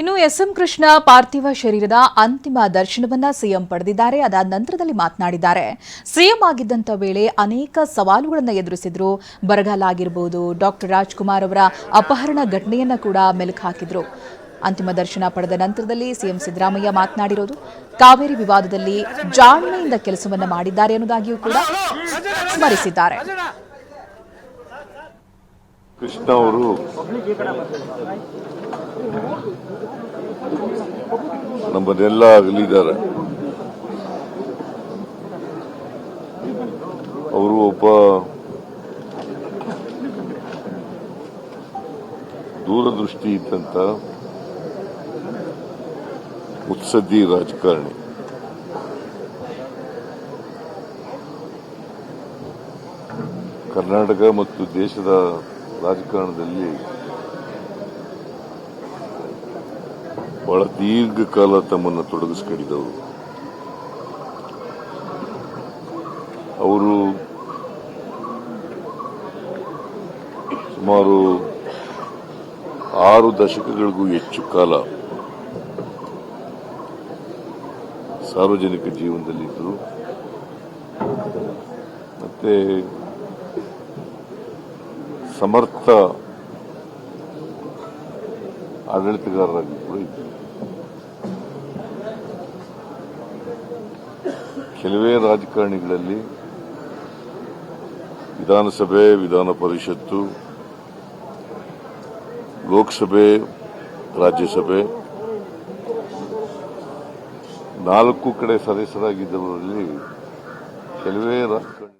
ಇನ್ನು ಎಸ್ಎಂ ಕೃಷ್ಣ ಪಾರ್ಥಿವ ಶರೀರದ ಅಂತಿಮ ದರ್ಶನವನ್ನ ಸಿಎಂ ಪಡೆದಿದ್ದಾರೆ. ಅದಾದ ನಂತರದಲ್ಲಿ ಮಾತನಾಡಿದ್ದಾರೆ. ಸಿಎಂ ಆಗಿದ್ದಂಥ ವೇಳೆ ಅನೇಕ ಸವಾಲುಗಳನ್ನು ಎದುರಿಸಿದ್ರು. ಬರಗಾಲ ಆಗಿರಬಹುದು ಡಾಕ್ಟರ್ ರಾಜ್ಕುಮಾರ್ ಅವರ ಅಪಹರಣ ಘಟನೆಯನ್ನ ಕೂಡ ಮೆಲುಕು ಹಾಕಿದ್ರು. ಅಂತಿಮ ದರ್ಶನ ಪಡೆದ ನಂತರದಲ್ಲಿ ಸಿಎಂ ಸಿದ್ದರಾಮಯ್ಯ ಮಾತನಾಡಿರೋದು, ಕಾವೇರಿ ವಿವಾದದಲ್ಲಿ ಜಾಣ್ಮೆಯಿಂದ ಕೆಲಸವನ್ನು ಮಾಡಿದ್ದಾರೆ ಅನ್ನೋದಾಗಿಯೂ ಕೂಡ ಸ್ಮರಿಸಿದ್ದಾರೆ. ಕೃಷ್ಣ ಅವರು ನಮ್ಮನ್ನೆಲ್ಲ ಅಗಲಿದ್ದಾರೆ ಅವರು ಒಬ್ಬ ದೂರದೃಷ್ಟಿ ಇದ್ದಂತ ಮುತ್ಸದ್ದಿ ರಾಜಕಾರಣಿ. ಕರ್ನಾಟಕ ಮತ್ತು ದೇಶದ ರಾಜಕಾರಣದಲ್ಲಿ ಬಹಳ ದೀರ್ಘಕಾಲ ತಮ್ಮನ್ನು ತೊಡಗಿಸ್ಕೊಂಡಿದ್ದವರು. ಅವರು ಸುಮಾರು ಆರು ದಶಕಗಳಿಗೂ ಹೆಚ್ಚು ಕಾಲ ಸಾರ್ವಜನಿಕ ಜೀವನದಲ್ಲಿದ್ದರು. ಮತ್ತೆ ಸಮರ್ಥ ಆಡಳಿತಗಾರರಾಗಿ ಕೂಡ ಇದ್ದರು. ಕೆಲವೇ ರಾಜಕಾರಣಿಗಳಲ್ಲಿ ವಿಧಾನಸಭೆ, ವಿಧಾನ ಪರಿಷತ್ತು, ಲೋಕಸಭೆ, ರಾಜ್ಯಸಭೆ, ನಾಲ್ಕು ಕಡೆ ಸದಸ್ಯರಾಗಿದ್ದವರಲ್ಲಿ ಕೆಲವೇ ರಾಜಕಾರಣ